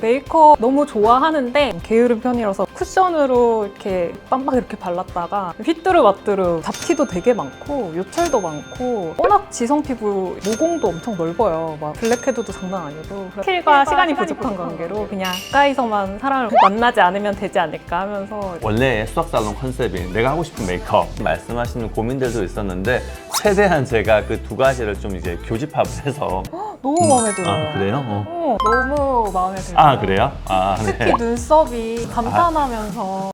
메이크업 너무 좋아하는데 게으른 편이라서 쿠션으로 이렇게 빰빰 이렇게 발랐다가 휘뚜루마뚜루 잡티도 되게 많고 요철도 많고 워낙 지성 피부 모공도 엄청 넓어요. 막 블랙헤드도 장난 아니고 스킬과 시간이 부족한 관계로 그냥 가까이서만 사람을 만나지 않으면 되지 않을까 하면서 원래 수학 살롱 컨셉인 내가 하고 싶은 메이크업 말씀하시는 고민들도 있었는데 최대한 제가 그 두 가지를 좀 이제 교집합을 해서 너무 마음에 들어요. 아 그래요? 어. 어, 너무 마음에 들어요. 아 그래요? 아 특히 네. 눈썹이 감탄하면서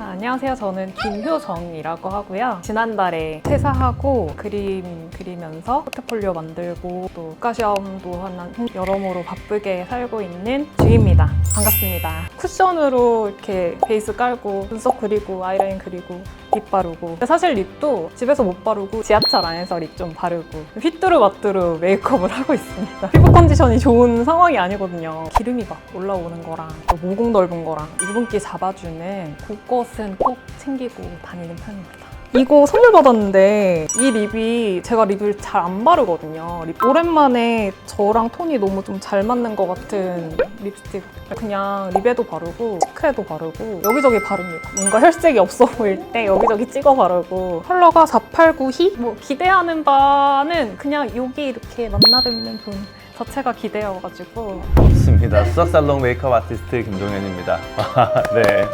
아, 안녕하세요. 저는 김효정이라고 하고요. 지난달에 퇴사하고 그림 그리면서 포트폴리오 만들고 또 국가시험도 하나 여러모로 바쁘게 살고 있는 주입니다. 반갑습니다. 쿠션으로 이렇게 베이스 깔고 눈썹 그리고 아이라인 그리고 립 바르고. 사실 립도 집에서 못 바르고 지하철 안에서 립 좀 바르고 휘뚜루마뚜루 메이크업을 하고 있습니다. 피부 컨디션이 좋은 상황이 아니거든요. 기름이 막 올라오는 거랑 또 모공 넓은 거랑 유분기 잡아주는 그것은 꼭 챙기고 다니는 편입니다 이거 선물 받았는데 이 립이 제가 립을 잘 안 바르거든요. 립 오랜만에 저랑 톤이 너무 좀 잘 맞는 것 같은 립스틱 그냥 립에도 바르고 치크에도 바르고 여기저기 바릅니다. 뭔가 혈색이 없어 보일 때 여기저기 찍어 바르고 컬러가 489희? 뭐 기대하는 바는 그냥 여기 이렇게 만나뵙는 분 자체가 기대여가지고 맞습니다. 수학 살롱 메이크업 아티스트 김동현입니다. 네.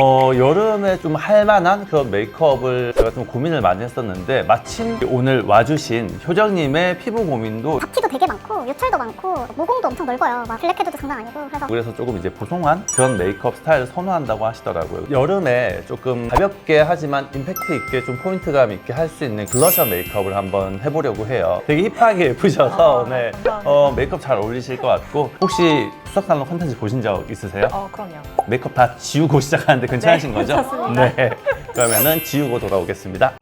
어, 여름에 좀 할만한 그런 메이크업을 제가 좀 고민을 많이 했었는데 마침 오늘 와주신 효정님의 피부 고민도 많고 요철도 많고 모공도 엄청 넓어요. 막 블랙헤드도 장난 아니고 그래서 그래서 조금 이제 보송한 그런 메이크업 스타일을 선호한다고 하시더라고요. 여름에 조금 가볍게 하지만 임팩트 있게 좀 포인트감 있게 할 수 있는 블러셔 메이크업을 한번 해보려고 해요. 되게 힙하게 예쁘셔서 아, 네, 감사합니다. 어, 메이크업 잘 어울리실 것 같고 혹시 수석살롱 컨텐츠 보신 적 있으세요? 어 그럼요. 메이크업 다 지우고 시작하는데 괜찮으신 네, 거죠? 괜찮습니다. 네. 그러면은 지우고 돌아오겠습니다.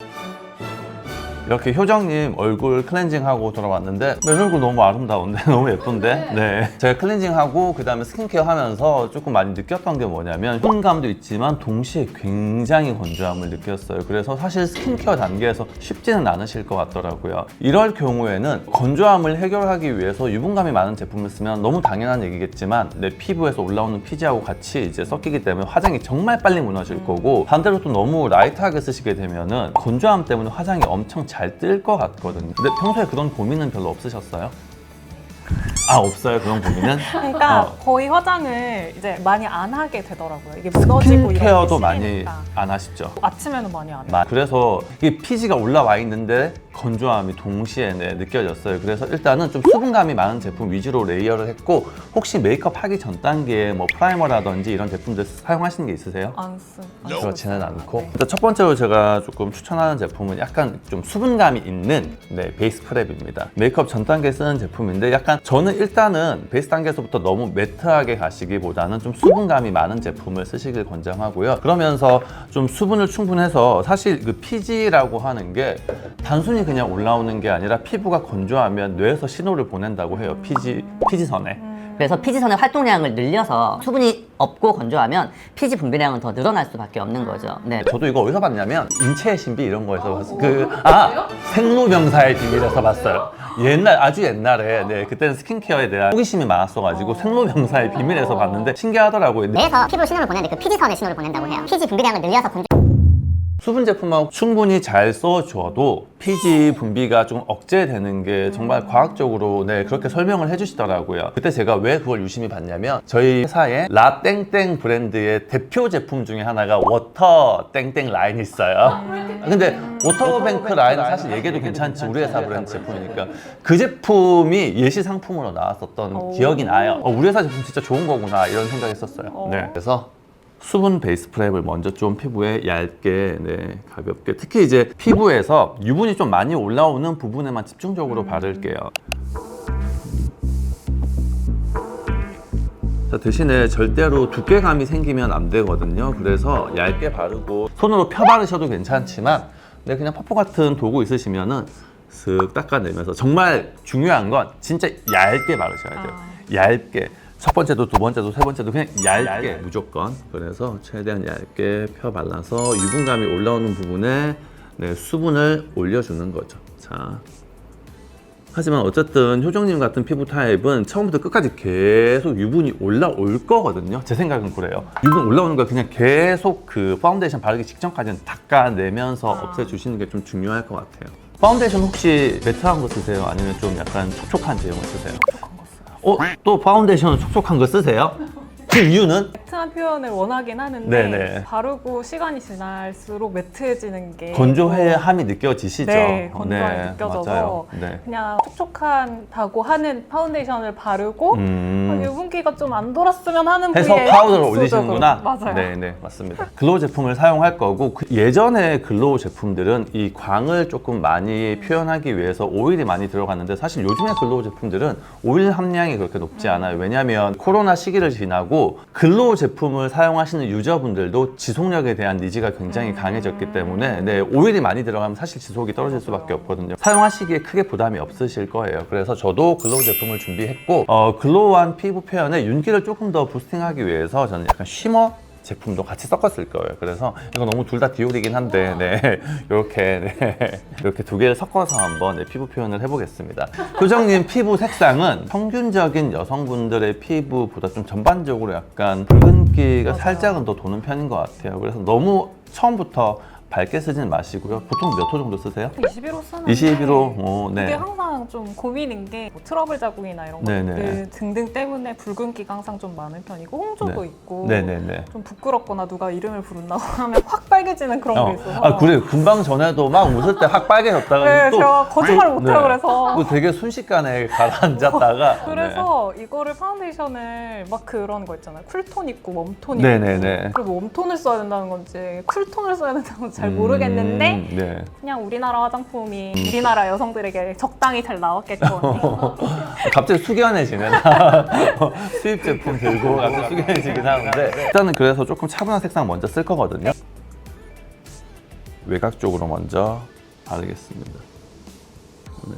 이렇게 효정님 얼굴 클렌징하고 돌아왔는데 맨 얼굴 너무 아름다운데 너무 예쁜데? 네. 제가 클렌징하고 그 다음에 스킨케어 하면서 조금 많이 느꼈던 게 뭐냐면 순감도 있지만 동시에 굉장히 건조함을 느꼈어요. 그래서 사실 스킨케어 단계에서 쉽지는 않으실 것 같더라고요. 이럴 경우에는 건조함을 해결하기 위해서 유분감이 많은 제품을 쓰면 너무 당연한 얘기겠지만 내 피부에서 올라오는 피지하고 같이 이제 섞이기 때문에 화장이 정말 빨리 무너질 거고 반대로 또 너무 라이트하게 쓰시게 되면은 건조함 때문에 화장이 엄청 잘뜰 것 같거든요. 근데 평소에 그런 고민은 별로 없으셨어요? 아 없어요 그런 고민은? 그러니까 어. 거의 화장을 이제 많이 안 하게 되더라고요. 이게 무너지고 이런 게 스킨케어도 많이. 안 하시죠? 아침에는 많이 안 해요. 마- 그래서 이 피지가 올라와 있는데 건조함이 동시에 네, 느껴졌어요. 그래서 일단은 좀 수분감이 많은 제품 위주로 레이어를 했고 혹시 메이크업 하기 전 단계에 뭐 프라이머라든지 이런 제품들 사용하시는 게 있으세요? 안 쓰. 안 그렇지는. 않고 네. 일단 첫 번째로 제가 조금 추천하는 제품은 약간 좀 수분감이 있는 네, 베이스 프랩입니다 메이크업 전 단계에 쓰는 제품인데 약간 저는 일단은 베이스 단계에서부터 너무 매트하게 가시기보다는 좀 수분감이 많은 제품을 쓰시길 권장하고요. 그러면서 좀 수분을 충분해서 사실 그 피지라고 하는 게 단순히 그냥 올라오는 게 아니라 피부가 건조하면 뇌에서 신호를 보낸다고 해요. 피지, 피지선에 그래서 피지선의 활동량을 늘려서 수분이 없고 건조하면 피지 분비량은 더 늘어날 수밖에 없는 거죠. 네. 저도 이거 어디서 봤냐면 인체의 신비 이런 거에서 봤어요. 그, 아, 생로병사의 비밀에서 봤어요. 옛날, 아주 옛날에, 네, 그때는 스킨케어에 대한 호기심이 많았어가지고 생로병사의 비밀에서 봤는데 신기하더라고요. 뇌에서 피부 신호를 보내는데 그 피지선의 신호를 보낸다고 해요. 피지 분비량을 늘려서 건조 수분 제품하고 충분히 잘 써줘도 피지 분비가 좀 억제되는 게 정말 과학적으로 네 그렇게 설명을 해주시더라고요. 그때 제가 왜 그걸 유심히 봤냐면 저희 회사에 라땡땡 브랜드의 대표 제품 중에 하나가 워터 땡땡 라인이 있어요. 근데 워터뱅크 라인은 사실 얘기해도 괜찮지 우리 회사 브랜드 제품이니까 그 제품이 예시 상품으로 나왔었던 오. 기억이 나요. 어, 우리 회사 제품 진짜 좋은 거구나 이런 생각했었어요. 어. 네 그래서 수분 베이스 프랩을 먼저 좀 피부에 얇게 네, 가볍게. 특히 이제 피부에서 유분이 좀 많이 올라오는 부분에만 집중적으로 바를게요. 자, 대신에 절대로 두께감이 생기면 안 되거든요. 그래서 얇게 바르고 손으로 펴 바르셔도 괜찮지만 네, 그냥 퍼프 같은 도구 있으시면은 쓱 닦아내면서 정말 중요한 건 진짜 얇게 바르셔야 돼요. 아. 얇게 첫 번째도 두 번째도 세 번째도 그냥 얇게 무조건 그래서 최대한 얇게 펴 발라서 유분감이 올라오는 부분에 네, 수분을 올려주는 거죠 자, 자. 하지만 어쨌든 효정님 같은 피부 타입은 처음부터 끝까지 계속 유분이 올라올 거거든요. 제 생각은 그래요. 유분 올라오는 걸 그냥 계속 그 파운데이션 바르기 직전까지는 닦아내면서 아. 없애주시는 게 좀 중요할 것 같아요. 파운데이션 혹시 매트한 거 쓰세요? 아니면 좀 약간 촉촉한 제형을 쓰세요? 어? 또 파운데이션 촉촉한 거 쓰세요? 그 이유는? 매트한 표현을 원하긴 하는데 네네. 바르고 시간이 지날수록 매트해지는 게 건조함이 느껴지시죠? 네, 건조함이 느껴져서 맞아요. 네. 그냥 촉촉하다고 하는 파운데이션을 바르고 음. 아, 유분기가 좀 안 돌았으면 하는 해서 부위에 파우더를. 올리시는구나. 맞아요. 네, 네, 맞습니다. 글로우 제품을 사용할 거고 그 예전에 글로우 제품들은 이 광을 조금 많이 표현하기 위해서 오일이 많이 들어갔는데 사실 요즘의 글로우 제품들은 오일 함량이 그렇게 높지 않아요. 왜냐하면 코로나 시기를 지나고 글로우 제품 을 사용하시는 유저분들도 지속력에 대한 니즈가 굉장히 강해졌기 때문에 네, 오일이 많이 들어가면 사실 지속이 떨어질 수밖에 없거든요. 사용하시기에 크게 부담이 없으실 거예요. 그래서 저도 글로우 제품을 준비했고 어, 글로우한 피부 표현에 윤기를 조금 더 부스팅하기 위해서 저는 약간 쉬머 제품도 같이 섞었을 거예요. 그래서 이거 너무 둘 다 디올이긴 한데, 네. 이렇게, 네. 이렇게 두 개를 섞어서 한번 네, 피부 표현을 해보겠습니다. 효정님 피부 색상은 평균적인 여성분들의 피부보다 좀 전반적으로 약간 붉은기가. 살짝은 더 도는 편인 것 같아요. 그래서 너무 처음부터 밝게 쓰지는 마시고요. 보통 몇 호 정도 쓰세요? 21호 쓰는데 21호, 어, 이게 네. 항상 좀 고민인 게뭐 트러블 자국이나 이런 네네. 것들 등등 때문에 붉은기가 항상 좀 많은 편이고 홍조도 네. 있고 네네네. 좀 부끄럽거나 누가 이름을 부른다고 하면 확 빨개지는 그런 어. 게 있어서 아, 그래. 금방 전에도 막 웃을 때 확 빨개졌다가 네, 또 제가 거짓말을 네. 못해요 그래서 그 되게 순식간에 가라앉았다가 그래서 이거를 파운데이션을 막 그런 거 있잖아요 쿨톤 있고 웜톤 네. 있고 네네네. 그리고 웜톤을 써야 된다는 건지 쿨톤을 써야 된다는 건지 잘 음, 모르겠는데 네. 그냥 우리나라 화장품이 우리나라 여성들에게 적당히 잘 나왔겠거니 갑자기 숙연해지는 수입 제품 들고 갑자기 숙연해지긴 하는데 일단은 그래서 조금 차분한 색상 먼저 쓸 거거든요. 외곽 쪽으로 먼저 바르겠습니다. 네.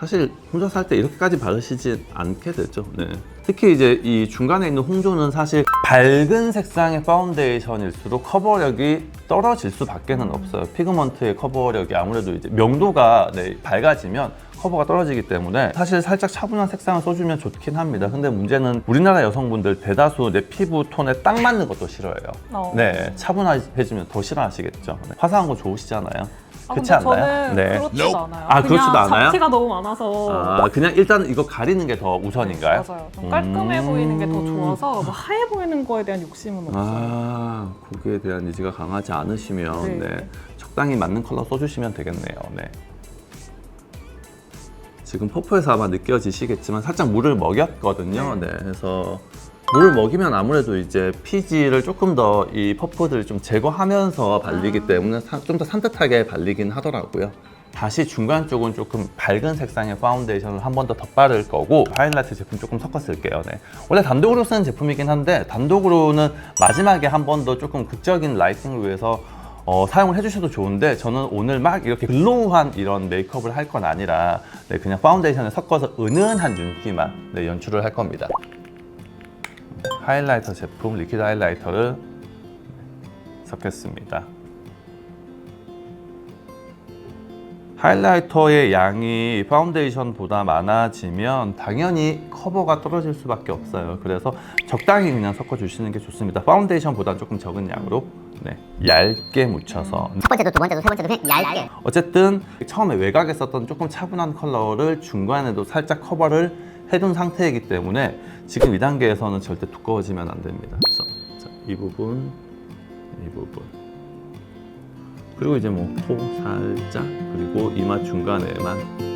사실 혼자 살 때 이렇게까지 바르시지 않게 되죠. 네. 특히 이제 이 중간에 있는 홍조는 사실 밝은 색상의 파운데이션일수록 커버력이 떨어질 수밖에는 없어요. 피그먼트의 커버력이 아무래도 이제 명도가 네, 밝아지면 커버가 떨어지기 때문에 사실 살짝 차분한 색상을 써주면 좋긴 합니다. 근데 문제는 우리나라 여성분들 대다수 내 피부 톤에 딱 맞는 것도 싫어해요. 어. 네, 차분해지면 더 싫어하시겠죠. 네. 화사한 거 좋으시잖아요. 아, 그렇지 근데 않나요? 저는 그렇지도 않아요. 아, 그렇지도 않아요? 잡티가 너무 많아서 아, 그냥 일단 이거 가리는 게 더 우선인가요? 맞아요. 좀 깔끔해 음. 보이는 게 더 좋아서 뭐 하얘 보이는 거에 대한 욕심은 없어요. 아, 거기에 대한 니즈가 강하지 않으시면 네. 네. 적당히 맞는 컬러 써주시면 되겠네요. 네. 지금 퍼프에서 아마 느껴지시겠지만 살짝 물을 먹였거든요. 네. 그래서 물을 먹이면 아무래도 이제 피지를 조금 더 이 퍼프들을 좀 제거하면서 발리기 아. 때문에 좀 더 산뜻하게 발리긴 하더라고요. 다시 중간 쪽은 조금 밝은 색상의 파운데이션을 한 번 더 덧바를 거고 하이라이트 제품 조금 섞어 쓸게요. 네. 원래 단독으로 쓰는 제품이긴 한데 단독으로는 마지막에 한 번 더 조금 극적인 라이팅을 위해서 어, 사용을 해주셔도 좋은데 저는 오늘 막 이렇게 글로우한 이런 메이크업을 할 건 아니라 네, 그냥 파운데이션을 섞어서 은은한 윤기만 네, 연출을 할 겁니다. 하이라이터 제품 리퀴드 하이라이터를 섞겠습니다. 하이라이터의 양이 파운데이션보다 많아지면 당연히 커버가 떨어질 수밖에 없어요. 그래서 적당히 그냥 섞어주시는 게 좋습니다. 파운데이션보다 조금 적은 양으로 네, 얇게 묻혀서 첫 번째도 두 번째도 세 번째도 그냥 얇게. 어쨌든 처음에 외곽에 썼던 조금 차분한 컬러를 중간에도 살짝 커버를 해둔 상태이기 때문에 지금 이 단계에서는 절대 두꺼워지면 안 됩니다. 그래서 자, 이 부분, 이 부분. 그리고 이제 뭐 코 살짝 그리고 이마 중간에만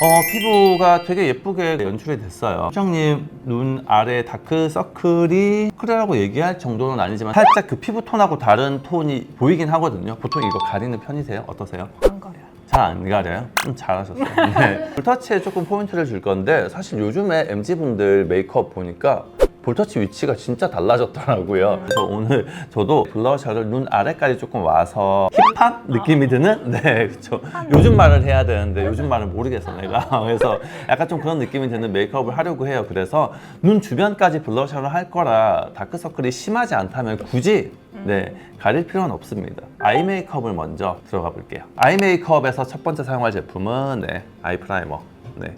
어, 피부가 되게 예쁘게 연출이 됐어요. 시장님 눈 아래 다크 서클이 크레라고 얘기할 정도는 아니지만 살짝 그 피부 톤하고 다른 톤이 보이긴 하거든요. 보통 이거 가리는 편이세요? 어떠세요? 안 가려요. 잘 안 가려요? 좀 잘하셨어요. 네. 볼터치에 조금 포인트를 줄 건데 사실 요즘에 MZ분들 메이크업 보니까 볼터치 위치가 진짜 달라졌더라고요. 그래서 오늘 저도 블러셔를 눈 아래까지 조금 와서 힙한 느낌이 드는 네 그렇죠. 요즘 말을 해야 되는데 요즘 말을 모르겠어 내가. 그래서 약간 좀 그런 느낌이 드는 메이크업을 하려고 해요. 그래서 눈 주변까지 블러셔를 할 거라 다크서클이 심하지 않다면 굳이 네 가릴 필요는 없습니다. 아이 메이크업을 먼저 들어가 볼게요. 아이 메이크업에서 첫 번째 사용할 제품은 네 아이 프라이머. 네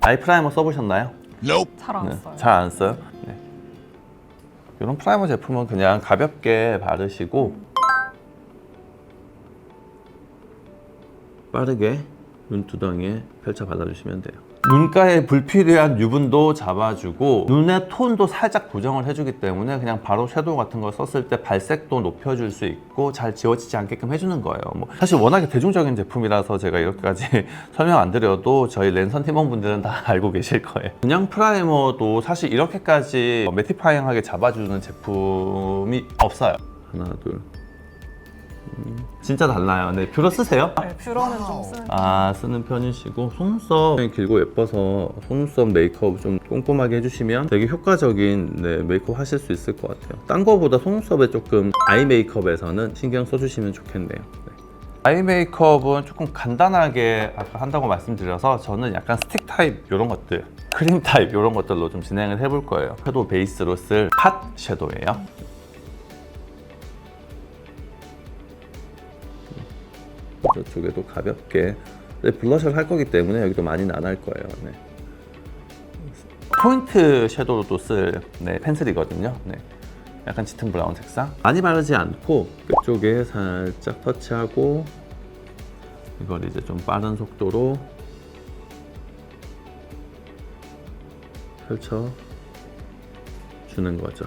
아이 프라이머 써보셨나요? 잘안 네, 써요. 잘 안 써요. 네. 이런 프라이머 제품은 그냥 가볍게 바르시고 빠르게 눈두덩이에 펼쳐 발라주시면 돼요. 눈가에 불필요한 유분도 잡아주고 눈의 톤도 살짝 고정을 해주기 때문에 그냥 바로 섀도우 같은 걸 썼을 때 발색도 높여줄 수 있고 잘 지워지지 않게끔 해주는 거예요. 뭐 사실 워낙에 대중적인 제품이라서 제가 이렇게까지 설명 안 드려도 저희 랜선 팀원분들은 다 알고 계실 거예요. 그냥 프라이머도 사실 이렇게까지 매티파잉하게 잡아주는 제품이 없어요. 하나, 둘. 음, 진짜 달라요. 네, 뷰러 쓰세요? 네, 뷰러는 좀 쓰는 아 쓰는 편이시고 속눈썹이 길고 예뻐서 속눈썹 메이크업 좀 꼼꼼하게 해주시면 되게 효과적인 네, 메이크업 하실 수 있을 것 같아요 딴 거보다 속눈썹에 조금 아이 메이크업에서는 신경 써주시면 좋겠네요 네. 아이 메이크업은 조금 간단하게 아까 한다고 말씀드려서 저는 약간 스틱 타입 이런 것들 크림 타입 이런 것들로 좀 진행을 해볼 거예요 섀도우 베이스로 쓸팟 섀도우예요 저쪽에도 가볍게 네, 블러셔를 할 거기 때문에 여기도 많이는 안 할 거예요. 네. 포인트 섀도우도 쓸 네, 펜슬이거든요. 네. 약간 짙은 브라운 색상. 많이 바르지 않고 끝쪽에 살짝 터치하고 이걸 이제 좀 빠른 속도로 펼쳐 주는 거죠.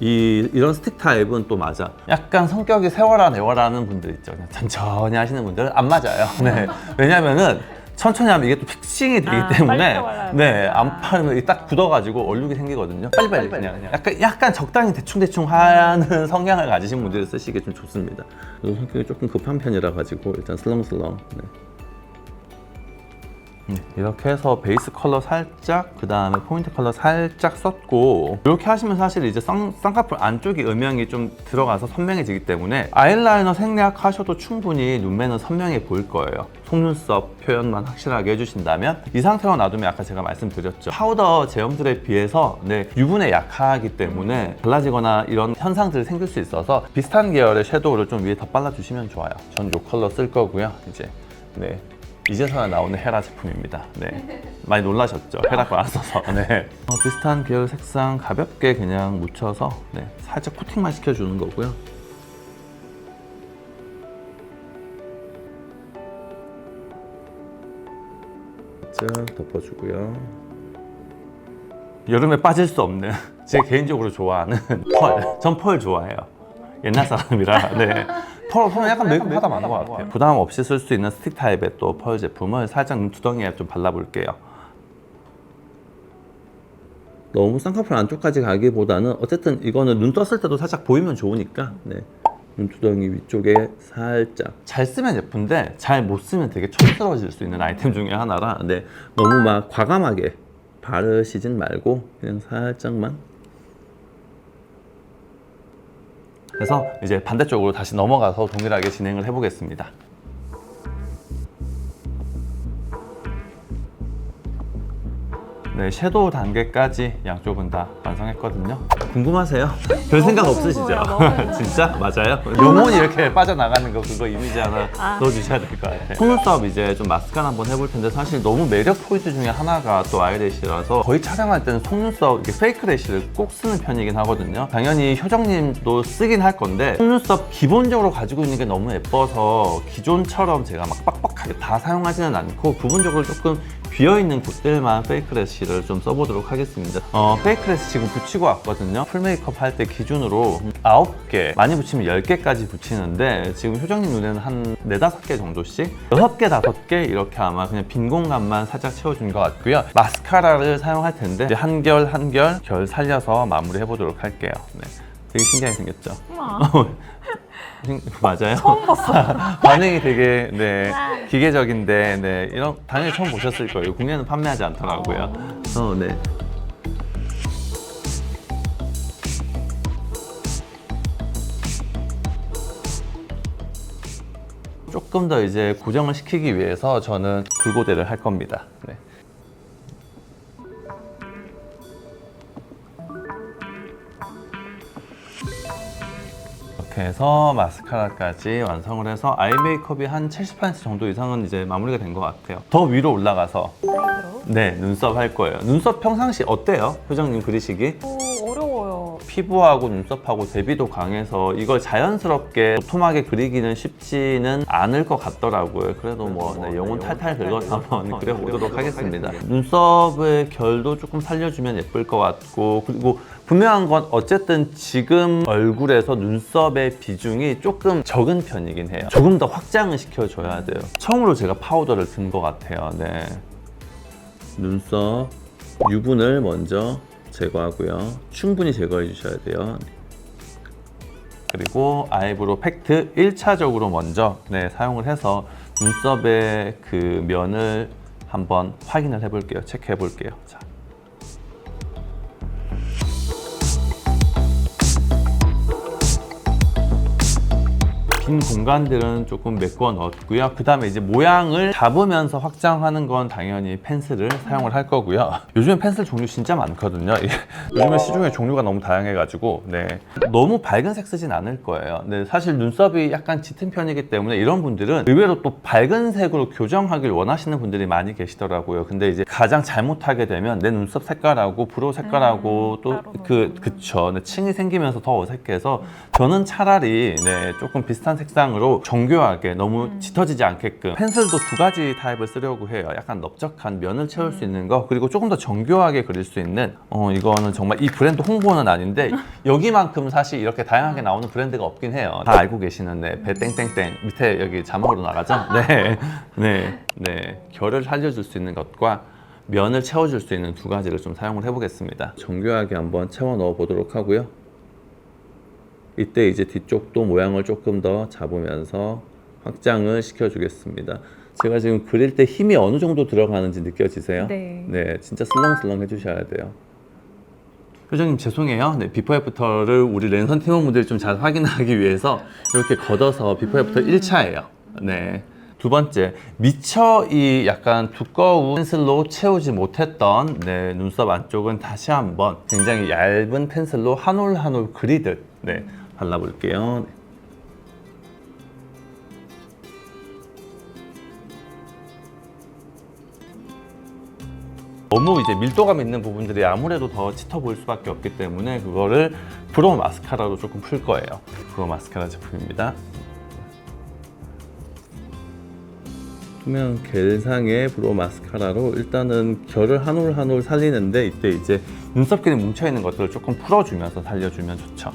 네. 이 이런 스틱 타입은 또 맞아. 약간 성격이 세워라 내워라는 분들 있죠. 그냥 천천히 하시는 분들은 안 맞아요. 네. 왜냐면은 천천히 하면 이게 또 픽싱이 되기 아, 때문에 빨리 네, 되니까. 안 이게 딱 굳어가지고 얼룩이 생기거든요. 빨리빨리 그냥, 그냥 약간 약간 적당히 대충 대충 하는 성향을 가지신 분들이 쓰시기에 좀 좋습니다. 저도 성격이 조금 급한 편이라 가지고 일단 슬렁슬렁. 네. 네, 이렇게 해서 베이스 컬러 살짝 그 다음에 포인트 컬러 살짝 썼고 이렇게 하시면 사실 이제 쌍, 쌍꺼풀 안쪽에 음영이 좀 들어가서 선명해지기 때문에 아이라이너 생략하셔도 충분히 눈매는 선명해 보일 거예요. 속눈썹 표현만 확실하게 해주신다면 이 상태로 놔두면 아까 제가 말씀드렸죠. 파우더 제형들에 비해서 네, 유분에 약하기 때문에 갈라지거나 이런 현상들이 생길 수 있어서 비슷한 계열의 섀도우를 좀 위에 더 발라주시면 좋아요. 전 이 컬러 쓸 거고요 이제. 네. 이제서야 나오는 헤라 제품입니다. 네. 많이 놀라셨죠? 헤라 거안 써서. 네. 어, 비슷한 계열 색상 가볍게 그냥 묻혀서 네. 살짝 코팅만 시켜주는 거고요. 살짝 덮어주고요. 여름에 빠질 수 없는 제 개인적으로 좋아하는 펄. 전 펄 좋아해요. 옛날 사람이라. 네. 펄, 펄은 약간 매끈하다 많은 것 같아요. 부담 없이 쓸 수 있는 스틱 타입의 또 펄 제품을 살짝 눈두덩이에 좀 발라볼게요. 너무 쌍꺼풀 안쪽까지 가기보다는 어쨌든 이거는 눈 떴을 때도 살짝 보이면 좋으니까 네. 눈두덩이 위쪽에 살짝 잘 쓰면 예쁜데 잘 못 쓰면 되게 촌스러워질 수 있는 아이템 중에 하나라 네. 너무 막 과감하게 바르시진 말고 그냥 살짝만 그래서 이제 반대쪽으로 다시 넘어가서 동일하게 진행을 해보겠습니다. 네, 섀도우 단계까지 양쪽은 다 완성했거든요. 궁금하세요? 별 생각 없으시죠? 너무 진짜? 맞아요? 영혼이 이렇게 빠져나가는 거 그거 이미지 하나 아. 넣어주셔야 될 것 같아요. 속눈썹 이제 좀 마스카라 한번 해볼 텐데 사실 너무 매력 포인트 중에 하나가 또 아이래쉬라서 거의 촬영할 때는 속눈썹 이렇게 페이크 래쉬를 꼭 쓰는 편이긴 하거든요. 당연히 효정님도 쓰긴 할 건데 속눈썹 기본적으로 가지고 있는 게 너무 예뻐서 기존처럼 제가 막 빡빡하게 다 사용하지는 않고 부분적으로 조금 비어있는 곳들만 페이크 래쉬 를 좀 써보도록 하겠습니다. 어, 페이크 래쉬 지금 붙이고 왔거든요. 풀 메이크업 할 때 기준으로 9개, 많이 붙이면 10개까지 붙이는데 지금 효정님 눈에는 한 4, 5개 정도씩 6개, 5개 이렇게 아마 그냥 빈 공간만 살짝 채워준 것 같고요. 마스카라를 사용할 텐데 한 결 한 결 결 살려서 마무리 해보도록 할게요. 네. 되게 신기하게 생겼죠? 음, 맞아요. 처음 봤어요. 반응이 되게 네, 네 기계적인데 네 이런 당연히 처음 보셨을 거예요. 국내는 판매하지 않더라고요. 어. 어, 네. 조금 더 이제 고정을 시키기 위해서 저는 불고대를 할 겁니다. 네. 이렇게 해서 마스카라까지 완성을 해서 아이 메이크업이 한 70% 정도 이상은 이제 마무리가 된 것 같아요. 더 위로 올라가서 아이브로우. 네 눈썹 할 거예요. 눈썹 평상시 어때요? 표정님 그리시기? 오. 피부하고 눈썹하고 대비도 강해서 이걸 자연스럽게 도톰하게 그리기는 쉽지는 않을 것 같더라고요. 그래도 뭐 네, 영혼 탈탈 긁어서 한번 그려보도록 하겠습니다. 눈썹의 결도 조금 살려주면 예쁠 것 같고 그리고 분명한 건 어쨌든 지금 얼굴에서 눈썹의 비중이 조금 적은 편이긴 해요. 조금 더 확장을 시켜줘야 돼요. 처음으로 제가 파우더를 든 것 같아요. 네. 눈썹 유분을 먼저 제거하고요. 충분히 제거해 주셔야 돼요. 그리고 아이브로 팩트 1차적으로 먼저 네, 사용을 해서 눈썹의 그 면을 한번 확인을 해 볼게요. 체크해 볼게요. 자. 빈 공간들은 조금 메꿔 넣었고요. 그 다음에 이제 모양을 잡으면서 확장하는 건 당연히 펜슬을 사용을 할 거고요. 요즘에 펜슬 종류 진짜 많거든요. 요즘에 시중에 종류가 너무 다양해가지고 네. 너무 밝은 색 쓰진 않을 거예요. 네, 사실 눈썹이 약간 짙은 편이기 때문에 이런 분들은 의외로 또 밝은 색으로 교정하길 원하시는 분들이 많이 계시더라고요. 근데 이제 가장 잘못하게 되면 내 눈썹 색깔하고 브로우 색깔하고 음, 또 따로 그 나오는. 그쵸. 네, 층이 생기면서 더 어색해서 저는 차라리 네, 조금 비슷한 색상으로 정교하게 너무 음. 짙어지지 않게끔 펜슬도 두 가지 타입을 쓰려고 해요. 약간 넓적한 면을 채울 수 있는 거 그리고 조금 더 정교하게 그릴 수 있는 어 이거는 정말 이 브랜드 홍보는 아닌데 여기만큼 사실 이렇게 다양하게 나오는 브랜드가 없긴 해요. 다 알고 계시는 네, 배 땡땡땡 밑에 여기 자막으로 나가죠? 네, 네, 네. 결을 살려줄 수 있는 것과 면을 채워줄 수 있는 두 가지를 좀 사용을 해보겠습니다. 정교하게 한번 채워 넣어 보도록 하고요. 이때 이제 뒤쪽도 모양을 조금 더 잡으면서 확장을 시켜주겠습니다. 제가 지금 그릴 때 힘이 어느 정도 들어가는지 느껴지세요? 네. 네, 진짜 슬렁슬렁 해주셔야 돼요. 표정님 죄송해요. 네, 비포 애프터를 우리 랜선 팀원분들이 좀 잘 확인하기 위해서 이렇게 걷어서 비포 애프터 1차예요. 네. 두 번째, 미처 이 약간 두꺼운 펜슬로 채우지 못했던 네, 눈썹 안쪽은 다시 한번 굉장히 얇은 펜슬로 한 올 한 올 그리듯 네, 발라볼게요. 너무 이제 밀도감 있는 부분들이 아무래도 더 짙어 보일 수밖에 없기 때문에 그거를 브로우 마스카라로 조금 풀 거예요. 브로우 마스카라 제품입니다. 투명 겔상의 브로우 마스카라로 일단은 결을 한 올 한 올 살리는데 이때 이제 눈썹끼리 뭉쳐 있는 것들을 조금 풀어주면서 살려주면 좋죠.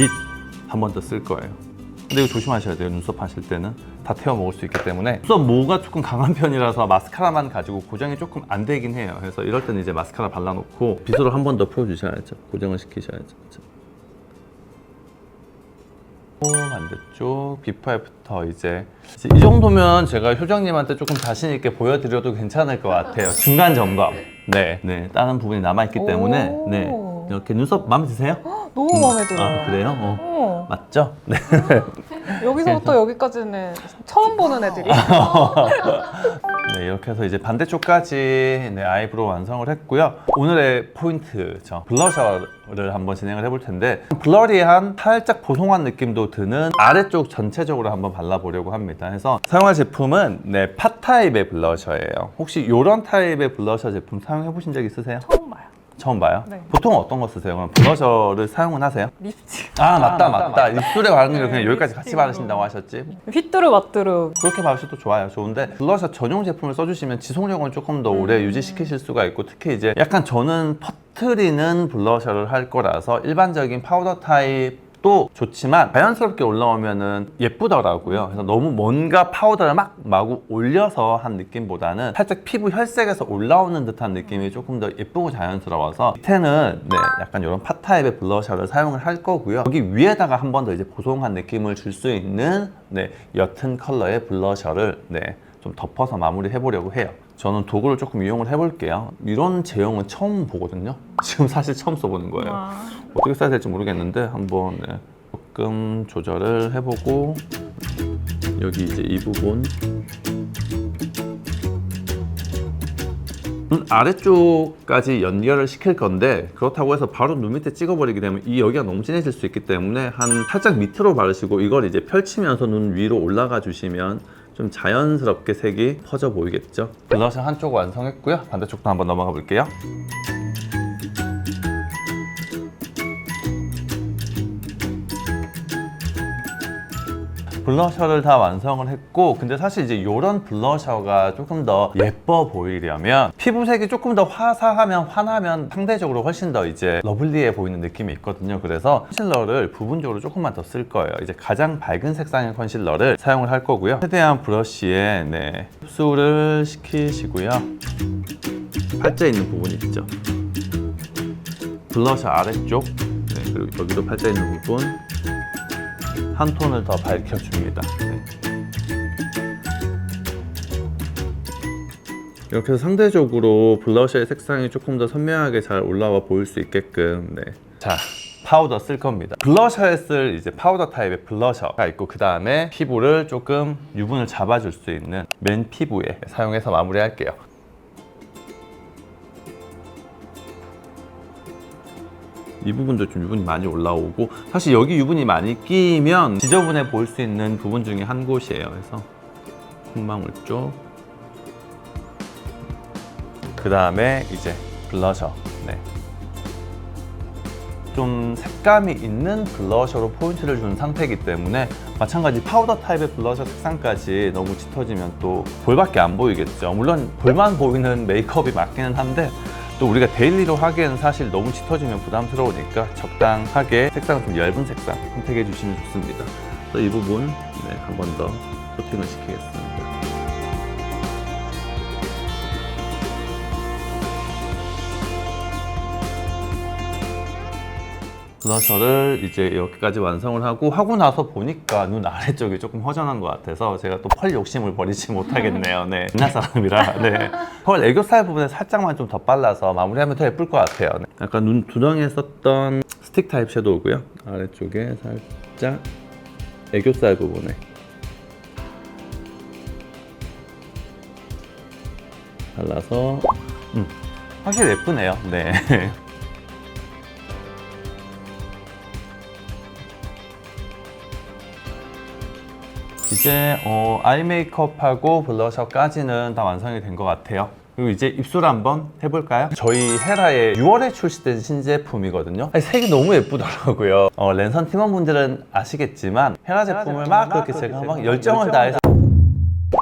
빛 한 번 더 쓸 거예요. 근데 이거 조심하셔야 돼요. 눈썹 하실 때는 다 태워 먹을 수 있기 때문에 눈썹 모가 조금 강한 편이라서 마스카라만 가지고 고정이 조금 안 되긴 해요. 그래서 이럴 때는 이제 마스카라 발라놓고 빗으로 한 번 더 풀어주셔야죠. 고정을 시키셔야죠. 반대쪽 애프터 이제 이 정도면 제가 효정님한테 조금 자신 있게 보여드려도 괜찮을 것 같아요. 중간 점검. 네, 네. 다른 부분이 남아 있기 때문에 오. 네 이렇게 눈썹 마음에 드세요? 너무 마음에 들어요. 아 그래요? 어. 어, 맞죠? 네. 여기서부터 여기까지는 처음 보는 애들이. 네, 이렇게 해서 이제 반대쪽까지 네, 아이브로우 완성을 했고요. 오늘의 포인트죠. 블러셔를 한번 진행을 해볼 텐데 블러리한 살짝 보송한 느낌도 드는 아래쪽 전체적으로 한번 발라보려고 합니다. 해서 사용할 제품은 네, 팟 타입의 블러셔예요. 혹시 이런 타입의 블러셔 제품 사용해 보신 적 있으세요? 처음 봐요. 처음 봐요? 네. 보통 어떤 거 쓰세요? 그럼 블러셔를 사용은 하세요? 립스틱. 아 맞다 맞다 입술에 바르는 거 네, 그냥 여기까지 같이 립스틱으로. 바르신다고 하셨지? 휘뚜루 마뚜루. 그렇게 바르셔도 좋아요. 좋은데 블러셔 전용 제품을 써주시면 지속력은 조금 더 오래 유지시키실 수가 있고 특히 이제 약간 저는 퍼트리는 블러셔를 할 거라서 일반적인 파우더 타입 도 좋지만 자연스럽게 올라오면은 예쁘더라고요. 그래서 너무 뭔가 파우더를 막 마구 올려서 한 느낌보다는 살짝 피부 혈색에서 올라오는 듯한 느낌이 조금 더 예쁘고 자연스러워서 밑에는 네, 약간 이런 파 타입의 블러셔를 사용을 할 거고요. 여기 위에다가 한 번 더 이제 보송한 느낌을 줄 수 있는 네, 옅은 컬러의 블러셔를 네, 좀 덮어서 마무리 해 보려고 해요. 저는 도구를 조금 이용을 해볼게요. 이런 제형은 처음 보거든요. 지금 사실 처음 써보는 거예요. 와. 어떻게 써야 될지 모르겠는데 한번 네, 조금 조절을 해보고 여기 이제 이 부분 눈 아래쪽까지 연결을 시킬 건데 그렇다고 해서 바로 눈 밑에 찍어버리게 되면 이 여기가 너무 진해질 수 있기 때문에 한 살짝 밑으로 바르시고 이걸 이제 펼치면서 눈 위로 올라가 주시면 좀 자연스럽게 색이 퍼져 보이겠죠? 블러셔 한쪽 완성했고요. 반대쪽도 한번 넘어가 볼게요 블러셔를 다 완성을 했고 근데 사실 이제 이런 블러셔가 조금 더 예뻐 보이려면 피부색이 조금 더 화사하면 환하면 상대적으로 훨씬 더 이제 러블리해 보이는 느낌이 있거든요. 그래서 컨실러를 부분적으로 조금만 더 쓸 거예요. 이제 가장 밝은 색상의 컨실러를 사용을 할 거고요. 최대한 브러쉬에 네, 흡수를 시키시고요. 팔자 있는 부분 있죠. 블러셔 아래쪽 네, 그리고 여기도 팔자 있는 부분 한 톤을 더 밝혀줍니다. 네. 이렇게 해서 상대적으로 블러셔의 색상이 조금 더 선명하게 잘 올라와 보일 수 있게끔 네. 자 파우더 쓸 겁니다. 블러셔에 쓸 이제 파우더 타입의 블러셔가 있고 그 다음에 피부를 조금 유분을 잡아줄 수 있는 맨 피부에 사용해서 마무리할게요. 이 부분도 좀 유분이 많이 올라오고 사실 여기 유분이 많이 끼면 지저분해 보일 수 있는 부분 중에 한 곳이에요. 그래서 콧망울 쪽. 그 다음에 이제 블러셔. 네. 좀 색감이 있는 블러셔로 포인트를 준 상태이기 때문에 마찬가지 파우더 타입의 블러셔 색상까지 너무 짙어지면 또 볼밖에 안 보이겠죠. 물론 볼만 보이는 메이크업이 맞기는 한데 또 우리가 데일리로 하기에는 사실 너무 짙어지면 부담스러우니까 적당하게 색상을 좀 얇은 색상 선택해 주시면 좋습니다. 그래서 이 부분 네, 한 번 더 코팅을 시키겠습니다. 블러셔를 이제 여기까지 완성을 하고 하고 나서 보니까 눈 아래쪽이 조금 허전한 것 같아서 제가 또 펄 욕심을 버리지 못하겠네요. 네, 옛날 사람이라. 네, 펄 애교살 부분에 살짝만 좀더 발라서 마무리하면 더 예쁠 것 같아요. 네. 약간 눈 두덩이에 썼던 스틱 타입 섀도우고요. 아래쪽에 살짝 애교살 부분에 발라서 음, 확실히 예쁘네요. 네. 이제 어, 아이 메이크업하고 블러셔까지는 다 완성이 된 것 같아요. 그리고 이제 입술 한번 해볼까요? 저희 헤라의 6월에 출시된 신제품이거든요. 아니, 색이 너무 예쁘더라고요. 어, 랜선 팀원분들은 아시겠지만 헤라 제품을 막 그렇게 제가 막 열정을 다해서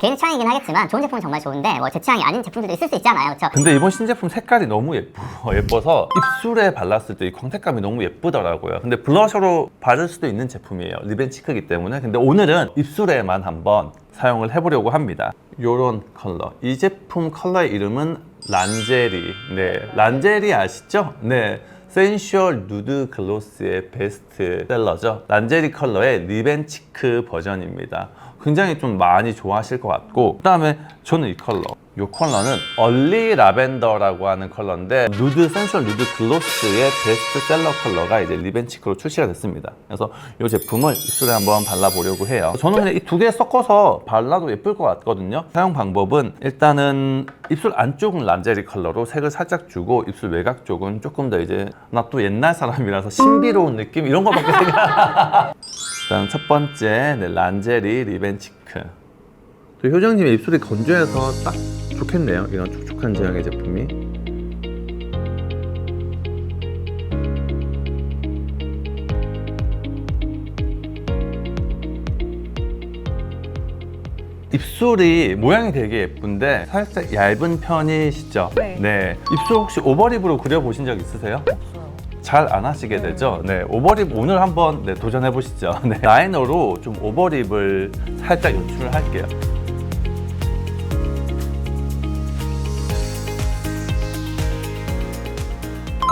개인 취향이긴 하겠지만 좋은 제품은 정말 좋은데 뭐 제 취향이 아닌 제품들도 있을 수 있잖아요. 그렇죠? 근데 이번 신제품 색깔이 너무 예뻐, 예뻐서 입술에 발랐을 때 이 광택감이 너무 예쁘더라고요. 근데 블러셔로 바를 수도 있는 제품이에요. 리벤치크이기 때문에. 근데 오늘은 입술에만 한번 사용을 해보려고 합니다. 요런 컬러. 이 제품 컬러의 이름은 란제리. 네, 란제리 아시죠? 네. 센슈얼 누드 글로스의 베스트셀러죠. 란제리 컬러의 리벤치크 버전입니다. 굉장히 좀 많이 좋아하실 것 같고 그 다음에 저는 이 컬러. 이 컬러는 얼리 라벤더라고 하는 컬러인데 누드 센슈얼 누드 글로스의 베스트셀러 컬러가 이제 리벤치크로 출시가 됐습니다. 그래서 이 제품을 입술에 한번 발라보려고 해요. 저는 그냥 이 두 개 섞어서 발라도 예쁠 것 같거든요. 사용 방법은 일단은 입술 안쪽은 란제리 컬러로 색을 살짝 주고 입술 외곽 쪽은 조금 더 이제 나 또 옛날 사람이라서 신비로운 느낌? 이런 거밖에 생각 일단 첫 번째 네, 란제리 리벤치크 또 효정님의 입술이 건조해서 딱 좋겠네요 이런 촉촉한 제형의 제품이 입술이 모양이 되게 예쁜데 살짝 얇은 편이시죠? 네. 입술 혹시 오버립으로 그려보신 적 있으세요? 잘 안 하시게 되죠. 네, 오버립 오늘 한번 네, 도전해 보시죠. 네, 라이너로 좀 오버립을 살짝 연출을 할게요.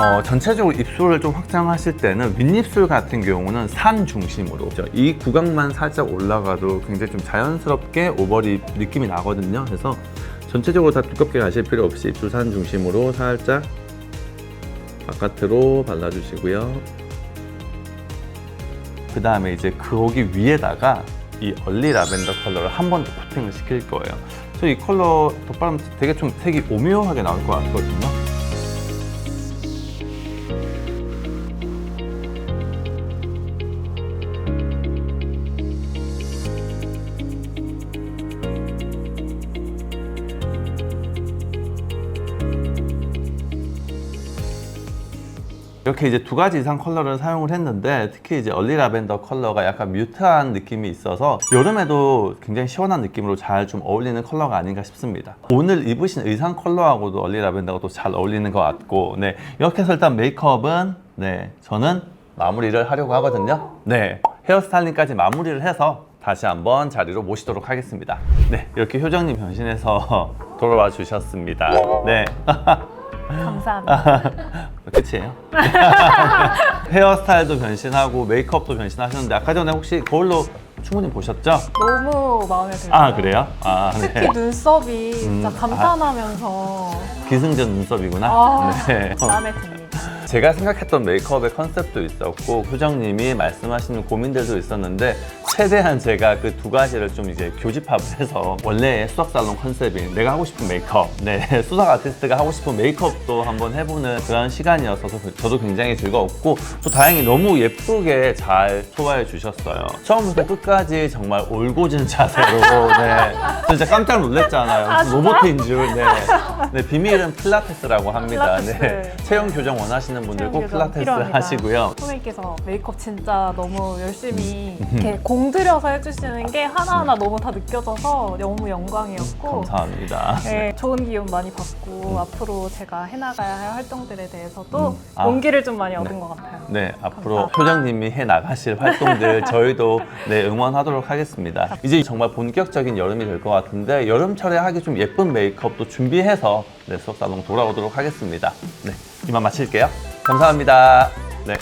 어, 전체적으로 입술을 좀 확장하실 때는 윗입술 같은 경우는 산 중심으로 그죠? 이 구강만 살짝 올라가도 굉장히 좀 자연스럽게 오버립 느낌이 나거든요. 그래서 전체적으로 다 두껍게 가실 필요 없이 두산 중심으로 살짝 바깥으로 발라주시고요. 그 다음에 이제 거기 위에다가 이 얼리 라벤더 컬러를 한 번 더 코팅을 시킬 거예요. 저이 컬러 덧바르면 되게 좀 색이 오묘하게 나올 것 같거든요. 이렇게 이제 두 가지 이상 컬러를 사용을 했는데 특히 이제 얼리 라벤더 컬러가 약간 뮤트한 느낌이 있어서 여름에도 굉장히 시원한 느낌으로 잘 좀 어울리는 컬러가 아닌가 싶습니다. 오늘 입으신 의상 컬러하고도 얼리 라벤더가 또 잘 어울리는 것 같고 네 이렇게 해서 일단 메이크업은 네 저는 마무리를 하려고 하거든요. 네 헤어스타일링까지 마무리를 해서 다시 한번 자리로 모시도록 하겠습니다. 네 이렇게 효정님 변신해서 돌아와 주셨습니다. 네. 감사합니다. 끝이에요. 헤어스타일도 변신하고 메이크업도 변신하셨는데 아까 전에 혹시 거울로 충분히 보셨죠? 너무 마음에 들어요. 아 그래요? 아 특히 네. 눈썹이 진짜 음, 감탄하면서 기승전 눈썹이구나. 아, 네. 마음에 듭니다. 제가 생각했던 메이크업의 컨셉도 있었고 효정님이 말씀하시는 고민들도 있었는데 최대한 제가 그 두 가지를 좀 이제 교집합을 해서 원래의 수학 살롱 컨셉인 내가 하고 싶은 메이크업, 네 수학 아티스트가 하고 싶은 메이크업도 한번 해보는 그런 시간이었어서 저도 굉장히 즐거웠고 또 다행히 너무 예쁘게 잘 소화해 주셨어요. 처음부터 끝 까지 정말 올고진 자세로 네 진짜 깜짝 놀랐잖아요. 아, 무슨 로봇인 줄. 네. 네 비밀은 필라테스라고 합니다. 필라테스. 네 체형 교정 원하시는 분들 꼭 체형 교정 필라테스 필요합니다. 하시고요. 선생님께서 메이크업 진짜 너무 열심히 음. 이렇게 공들여서 해주시는 게 하나하나 너무 다 느껴져서 너무 영광이었고 감사합니다. 네, 좋은 기운 많이 받고 앞으로 제가 해나가야 할 활동들에 대해서도 음. 아. 용기를 좀 많이 얻은 것 같아요. 네, 앞으로 감사합니다. 효정님이 해 나가실 활동들 저희도 네, 응원 하도록 하겠습니다. 이제 정말 본격적인 여름이 될 것 같은데 여름철에 하기 좀 예쁜 메이크업도 준비해서 네, 수업사롱 돌아오도록 하겠습니다. 네, 이만 마칠게요. 감사합니다. 네.